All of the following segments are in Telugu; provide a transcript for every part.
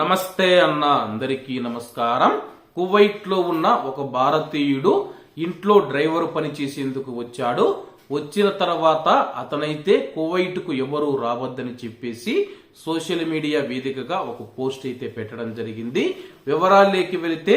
నమస్తే అన్న అందరికీ నమస్కారం. కువైట్లో ఉన్న ఒక భారతీయుడు ఇంట్లో డ్రైవర్ పని చేసేందుకు వచ్చాడు. వచ్చిన తర్వాత అతనైతే కువైట్కు ఎవరూ ఎవరు రావద్దని చెప్పేసి సోషల్ మీడియా వేదికగా ఒక పోస్ట్ అయితే పెట్టడం జరిగింది. వివరాల్లోకి వెళితే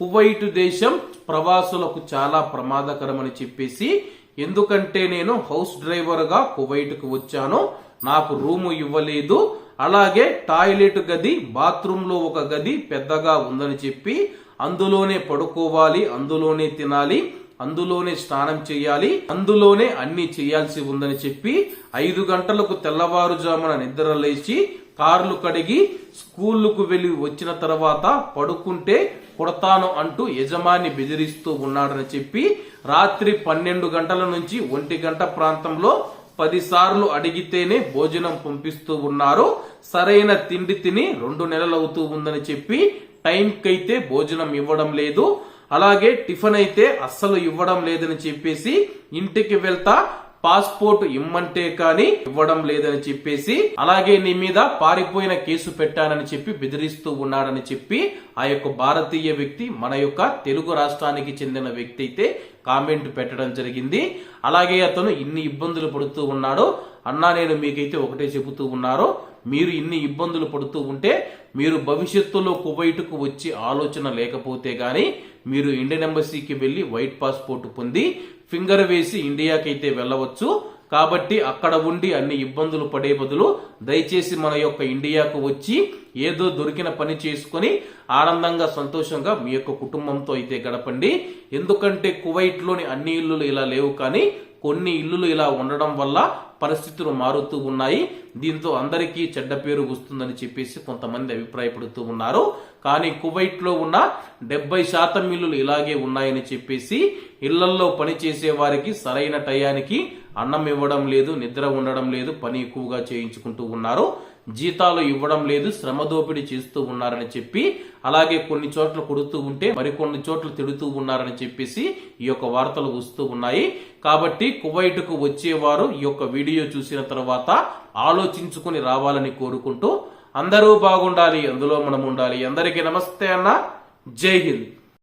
కువైట్ దేశం ప్రవాసులకు చాలా ప్రమాదకరమని చెప్పేసి ఎందుకంటే నేను హౌస్ డ్రైవర్గా కువైట్కు వచ్చాను. నాకు రూము ఇవ్వలేదు. అలాగే టాయిలెట్ గది బాత్రూంలో ఒక గది పెద్దగా ఉందని చెప్పి అందులోనే పడుకోవాలి అందులోనే తినాలి అందులోనే స్నానం చేయాలి అందులోనే అన్ని చేయాల్సి ఉందని చెప్పి ఐదు గంటలకు తెల్లవారుజామున నిద్ర లేచి కార్లు కడిగి స్కూళ్ళకు వెళ్ళి వచ్చిన తర్వాత పడుకుంటే కొడతాను అంటూ యజమాని బెదిరిస్తూ ఉన్నాడని చెప్పి రాత్రి పన్నెండు గంటల నుంచి ఒంటి గంట ప్రాంతంలో పదిసార్లు అడిగితేనే భోజనం పంపిస్తూ ఉన్నారు. సరైన తిండి తిని రెండు నెలలు అవుతూ ఉందని చెప్పి టైంకైతే భోజనం ఇవ్వడం లేదు. అలాగే టిఫిన్ అయితే అస్సలు ఇవ్వడం లేదని చెప్పేసి ఇంటికి వెళ్తా పాస్పోర్ట్ ఇమ్మంటే కానీ ఇవ్వడం లేదని చెప్పేసి అలాగే నీ మీద పారిపోయిన కేసు పెట్టానని చెప్పి బెదిరిస్తూ ఉన్నాడని చెప్పి ఆ యొక్క భారతీయ వ్యక్తి మన యొక్క తెలుగు రాష్ట్రానికి చెందిన వ్యక్తి అయితే కామెంట్ పెట్టడం జరిగింది. అలాగే అతను ఇన్ని ఇబ్బందులు పడుతూ ఉన్నాడు. అన్నా నేను మీకైతే ఒకటే చెబుతూ ఉన్నారో మీరు ఇన్ని ఇబ్బందులు పడుతూ ఉంటే మీరు భవిష్యత్తులో కువైట్కు వచ్చి ఆలోచన లేకపోతే కానీ మీరు ఇండియన్ ఎంబసీకి వెళ్ళి వైట్ పాస్పోర్ట్ పొంది ఫింగర్ వేసి ఇండియాకైతే వెళ్ళవచ్చు. కాబట్టి అక్కడ ఉండి అన్ని ఇబ్బందులు పడే బదులు దయచేసి మన యొక్క ఇండియాకు వచ్చి ఏదో దొరికిన పని చేసుకొని ఆనందంగా సంతోషంగా మీ యొక్క కుటుంబంతో అయితే గడపండి. ఎందుకంటే కువైట్లోని అన్ని ఇల్లులు ఇలా లేవు కానీ కొన్ని ఇల్లులు ఇలా ఉండడం వల్ల పరిస్థితులు మారుతూ ఉన్నాయి. దీంతో అందరికీ చెడ్డ పేరు వస్తుందని చెప్పేసి కొంతమంది అభిప్రాయపడుతూ ఉన్నారు. కానీ కువైట్లో ఉన్న డెబ్బై శాతం ఇల్లులు ఇలాగే ఉన్నాయని చెప్పేసి ఇళ్ళల్లో పని చేసే వారికి సరైన టయానికి అన్నం ఇవ్వడం లేదు నిద్ర ఉండడం లేదు పని ఎక్కువగా చేయించుకుంటూ ఉన్నారు. జీతాలు ఇవ్వడం లేదు శ్రమ దోపిడీ చేస్తూ ఉన్నారని చెప్పి అలాగే కొన్ని చోట్ల కొడుతూ ఉంటే మరికొన్ని చోట్ల తిడుతూ ఉన్నారని చెప్పేసి ఈ యొక్క వార్తలు వస్తూ ఉన్నాయి. కాబట్టి కువైట్కు వచ్చేవారు ఈ యొక్క వీడియో చూసిన తర్వాత ఆలోచించుకుని రావాలని కోరుకుంటూ అందరూ బాగుండాలి అందులో మనం ఉండాలి. అందరికీ నమస్తే అన్న. జై హింద్.